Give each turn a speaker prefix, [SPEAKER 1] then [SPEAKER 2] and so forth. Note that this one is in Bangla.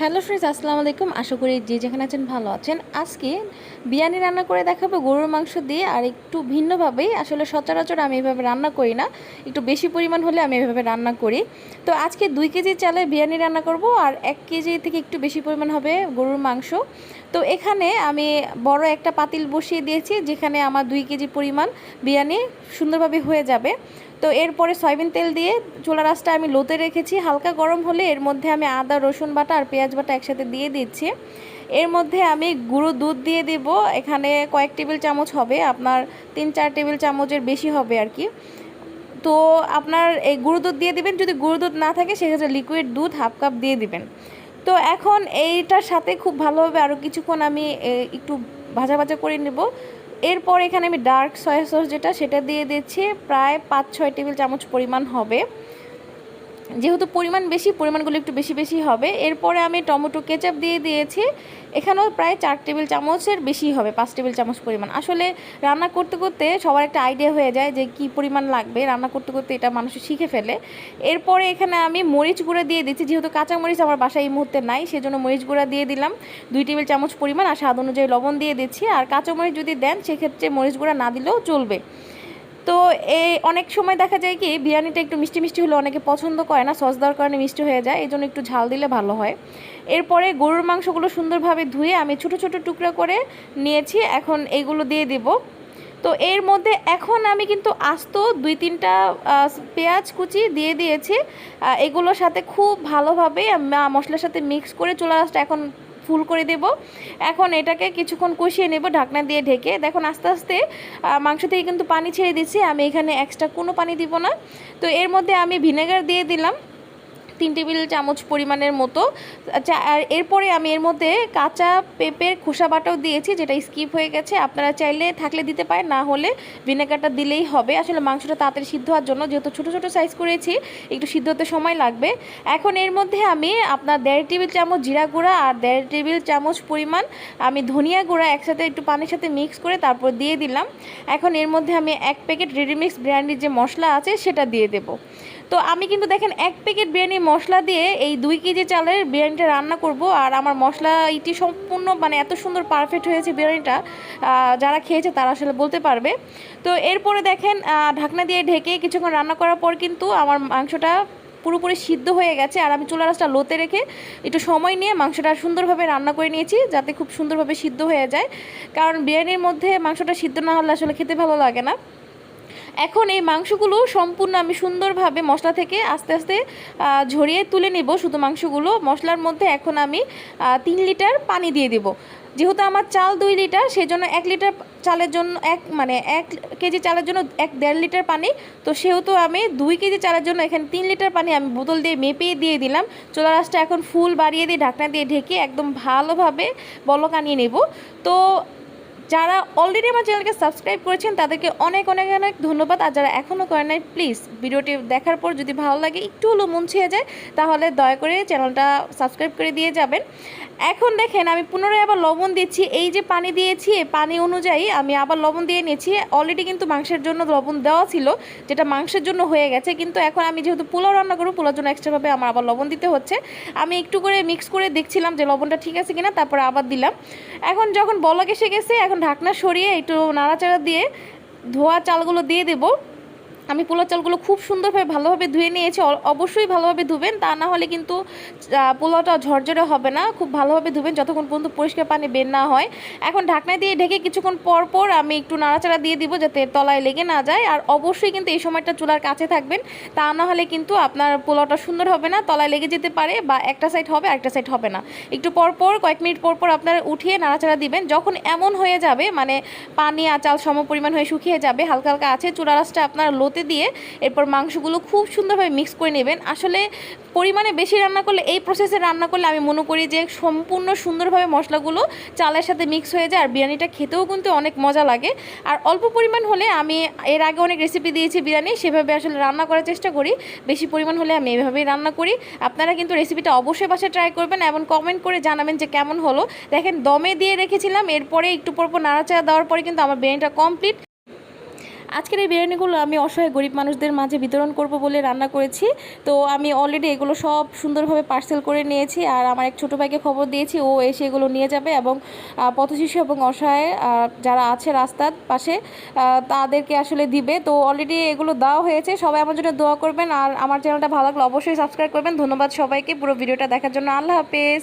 [SPEAKER 1] হ্যালো ফ্রেন্ডস আসসালামু আলাইকুম। আশা করি যে যেখানে আছেন ভালো আছেন। আজকে বিরিয়ানি রান্না করে দেখাবো গরুর মাংস দিয়ে আর একটু ভিন্নভাবেই। আসলে সচরাচর আমি এভাবে রান্না করি না। একটু বেশি পরিমাণ হলে আমি এভাবে রান্না করি। তো আজকে দুই কেজি চালে বিরিয়ানি রান্না করব আর এক কেজি থেকে একটু বেশি পরিমাণ হবে গরুর মাংস। তো এখানে আমি বড় একটা পাতিল বসিয়ে দিয়েছি, যেখানে আমার দুই কেজি পরিমাণ বিরিয়ানি সুন্দরভাবে হয়ে যাবে। তো এরপরে সয়াবিন তেল দিয়ে চুলা রাসটা আমি লোতে রেখেছি। হালকা গরম হলে এর মধ্যে আমি আদা, রসুন বাটা আর পেঁয়াজ বাটা একসাথে দিয়ে দিচ্ছি। এর মধ্যে আমি গুঁড়ো দুধ দিয়ে দিব। এখানে কয়েক টেবিল চামচ হবে। আপনার তিন চার টেবিল চামচের বেশি হবে আর কি। তো আপনার এই গুঁড়ো দুধ দিয়ে দিবেন। যদি গুঁড়ো দুধ না থাকে, সেক্ষেত্রে লিকুইড দুধ হাফ কাপ দিয়ে দিবেন। তো এখন এইটার সাথে খুব ভালোভাবে আরও কিছুক্ষণ আমি একটু ভাজা ভাজা করে নেব। এরপর এখানে আমি ডার্ক সয়া সস যেটা, সেটা দিয়ে দিচ্ছি। প্রায় পাঁচ ছয় টেবিল চামচ পরিমাণ হবে। যেহেতু পরিমাণ বেশি, পরিমাণগুলো একটু বেশি বেশি হবে। এরপরে আমি টমেটো কেচাপ দিয়ে দিয়েছি। এখানেও প্রায় চার টেবিল চামচের বেশি হবে, পাঁচ টেবিল চামচ পরিমাণ। আসলে রান্না করতে করতে সবার একটা আইডিয়া হয়ে যায় যে কি পরিমাণ লাগবে। রান্না করতে করতে এটা মানুষ শিখে ফেলে। এরপরে এখানে আমি মরিচ গুঁড়া দিয়ে দিচ্ছি। যেহেতু কাঁচা মরিচ আমার বাসায় এই মুহূর্তে নাই, সেজন্য মরিচ গুঁড়া দিয়ে দিলাম। দুই টেবিল চামচ পরিমাণ আর স্বাদ অনুযায়ী লবণ দিয়ে দিচ্ছি। আর কাঁচা মরিচ যদি দেন, সেক্ষেত্রে মরিচ গুঁড়া না দিলেও চলবে। তো এই অনেক সময় দেখা যায় কি, বিরিয়ানিটা একটু মিষ্টি মিষ্টি হলে অনেকে পছন্দ করে না, সস দেওয়ার কারণে মিষ্টি হয়ে যায় এই জন্য একটু ঝাল দিলে ভালো হয়। এরপরে গরুর মাংসগুলো সুন্দরভাবে ধুয়ে আমি ছোট ছোট টুকরা করে নিয়েছি, এখন এইগুলো দিয়ে দিব। তো এর মধ্যে এখন আমি কিন্তু আস্ত দুই তিনটা পেঁয়াজ কুচি দিয়ে দিয়েছি এগুলোর সাথে খুব ভালোভাবে মশলার সাথে মিক্স করে চুলা আঁচটা এখন ফুল করে দেব। এখন এটাকে কিছুক্ষণ কষিয়ে নেব ঢাকনা দিয়ে ঢেকে। দেখুন আস্তে আস্তে মাংস থেকে কিন্তু পানি ছেড়ে দিচ্ছি। আমি এখানে এক্সট্রা কোনো পানি দিব না। তো এর মধ্যে আমি ভিনেগার দিয়ে দিলাম। তিন টেবিল চামচ পরিমাণের মতো। আচ্ছা আর এরপরে আমি এর মধ্যে কাঁচা পেঁপের খোসা বাটাও দিয়েছি, যেটা স্কিপ হয়ে গেছে। আপনারা চাইলে থাকলে দিতে পারেন, না হলে ভিনেগারটা দিলেই হবে। আসলে মাংসটা তাড়াতাড়ি সিদ্ধ হওয়ার জন্য, যেহেতু ছোটো ছোটো সাইজ করেছি, একটু সিদ্ধ হতে সময় লাগবে। এখন এর মধ্যে আমি আপনার দেড় টেবিল চামচ জিরা গুঁড়া আর দেড় টেবিল চামচ পরিমাণ আমি ধনিয়া গুঁড়া একসাথে একটু পানির সাথে মিক্স করে তারপর দিয়ে দিলাম। এখন এর মধ্যে আমি এক প্যাকেট রেডিমিক্স বিরিয়ানির যে মশলা আছে, সেটা দিয়ে দেবো। তো আমি কিন্তু দেখেন, এক প্যাকেট বিরিয়ানি মশলা দিয়ে এই দুই কেজি চালের বিরিয়ানিটা রান্না করব। আর আমার মশলা ইটি সম্পূর্ণ মানে এত সুন্দর পারফেক্ট হয়েছে বিরিয়ানিটা যারা খেয়েছে তারা আসলে বলতে পারবে। তো এরপরে দেখেন ঢাকনা দিয়ে ঢেকে কিছুক্ষণ রান্না করার পর কিন্তু আমার মাংসটা পুরোপুরি সিদ্ধ হয়ে গেছে। আর আমি চুলা রাসটা লোতে রেখে একটু সময় নিয়ে মাংসটা সুন্দরভাবে রান্না করে নিয়েছি, যাতে খুব সুন্দরভাবে সিদ্ধ হয়ে যায়। কারণ বিরিয়ানির মধ্যে মাংসটা সিদ্ধ না হলে আসলে খেতে ভালো লাগে না। এখন এই মাংসগুলো সম্পূর্ণ আমি সুন্দরভাবে মশলা থেকে আস্তে আস্তে ঝরিয়ে তুলে নেব। শুধু মাংসগুলো, মশলার মধ্যে এখন আমি তিন লিটার পানি দিয়ে দেব। যেহেতু আমার চাল দুই লিটার সেই জন্য এক লিটার চালের জন্য এক মানে এক কেজি চালের জন্য এক দেড় লিটার পানি। তো সেহেতু আমি দুই কেজি চালের জন্য এখানে তিন লিটার পানি আমি বোতল দিয়ে মেপে দিয়ে দিলাম। চোলা রাসটা এখন ফুল বাড়িয়ে দিয়ে ঢাকনা দিয়ে ঢেকে একদম ভালোভাবে বলক আনিয়ে নেব। তো যারা অলরেডি আমার চ্যানেলকে সাবস্ক্রাইব করেছেন, তাদেরকে অনেক অনেক অনেক ধন্যবাদ। আর যারা এখনও করেন নাই প্লিজ ভিডিওটি দেখার পর যদি ভালো লাগে, একটু হলেও মন ছুঁয়ে যায়, তাহলে দয়া করে চ্যানেলটা সাবস্ক্রাইব করে দিয়ে যাবেন। এখন দেখেন, আমি পুনরায় আবার লবণ দিচ্ছি। এই যে পানি দিয়েছি পানি অনুযায়ী আমি আবার লবণ দিয়ে নিয়েছি। অলরেডি কিন্তু মাংসের জন্য লবণ দেওয়া ছিল, যেটা মাংসের জন্য হয়ে গেছে। কিন্তু এখন আমি যেহেতু পোলাও রান্না করব পোলার জন্য এক্সট্রাভাবে আমার আবার লবণ দিতে হচ্ছে। আমি একটু করে মিক্স করে দেখছিলাম যে লবণটা ঠিক আছে কিনা, তারপরে আবার দিলাম। এখন যখন বলক এসে গেছে, এখন ঢাকনা সরিয়ে একটু নাড়াচাড়া দিয়ে ধোয়া চালগুলো দিয়ে দেবো। আমি পোলাও চালগুলো খুব সুন্দরভাবে ভালোভাবে ধুয়ে নিয়েছি। অবশ্যই ভালোভাবে ধুবেন। তা না হলে কিন্তু পোলাওটা ঝরঝরে হবে না। খুব ভালোভাবে ধুবেন যতক্ষণ পর্যন্ত পরিষ্কার পানি বের না হয়। এখন ঢাকনা দিয়ে ঢেকে কিছুক্ষণ পর পর আমি একটু নাড়াচাড়া দিয়ে দিব যাতে তলায় লেগে না যায়। আর অবশ্যই কিন্তু এই সময়টা চুলার কাছে থাকবেন। তা না হলে কিন্তু আপনার পোলাওটা সুন্দর হবে না, তলায় লেগে যেতে পারে বা একটা সাইড হবে একটা সাইড হবে না। একটু পর পর, কয়েক মিনিট পর পর আপনার উঠিয়ে নাড়াচাড়া দিবেন। যখন এমন হয়ে যাবে মানে পানি আর চাল সম পরিমাণ হয়ে শুকিয়ে যাবে, হালকা হালকা আছে চুলা রাসটা আপনার লোতে দিয়ে এরপর মাংসগুলো খুব সুন্দরভাবে মিক্স করে নেবেন। আসলে পরিমাণে বেশি রান্না করলে, এই প্রসেসে রান্না করলে আমি মনে করি যে সম্পূর্ণ সুন্দরভাবে মশলাগুলো চালের সাথে মিক্স হয়ে যায়, আর বিরিয়ানিটা খেতেও কিন্তু অনেক মজা লাগে। আর অল্প পরিমাণ হলে আমি এর আগে অনেক রেসিপি দিয়েছি বিরিয়ানি, সেভাবে আসলে রান্না করার চেষ্টা করি। বেশি পরিমাণ হলে আমি এভাবেই রান্না করি। আপনারা কিন্তু রেসিপিটা অবশ্যই বাসায় ট্রাই করবেন এবং কমেন্ট করে জানাবেন যে কেমন হলো। দেখেন, দমে দিয়ে রেখেছিলাম, এরপরে একটু পর পর নাড়াচাড়া দেওয়ার পরে কিন্তু আমার বিরিয়ানিটা কমপ্লিট আজকের এই বিরিয়ানিগুলো আমি অসহায় গরিব মানুষদের মাঝে বিতরণ করব বলে রান্না করেছি। তো আমি অলরেডি এগুলো সব সুন্দরভাবে পার্সেল করে নিয়েছি আর আমার এক ছোটো ভাইকে খবর দিয়েছি, ও এসে এগুলো নিয়ে যাবে এবং পথশিশু এবং অসহায় যারা আছে রাস্তার পাশে তাদেরকে আসলে দিবে। তো অলরেডি এগুলো দেওয়া হয়েছে, সবাই আমার জন্য দোয়া করবেন। আর আমার চ্যানেলটা ভালো লাগলে অবশ্যই সাবস্ক্রাইব করবেন। ধন্যবাদ সবাইকে। পুরো ভিডিওটা দেখার জন্য আল্লাহ হাফেজ।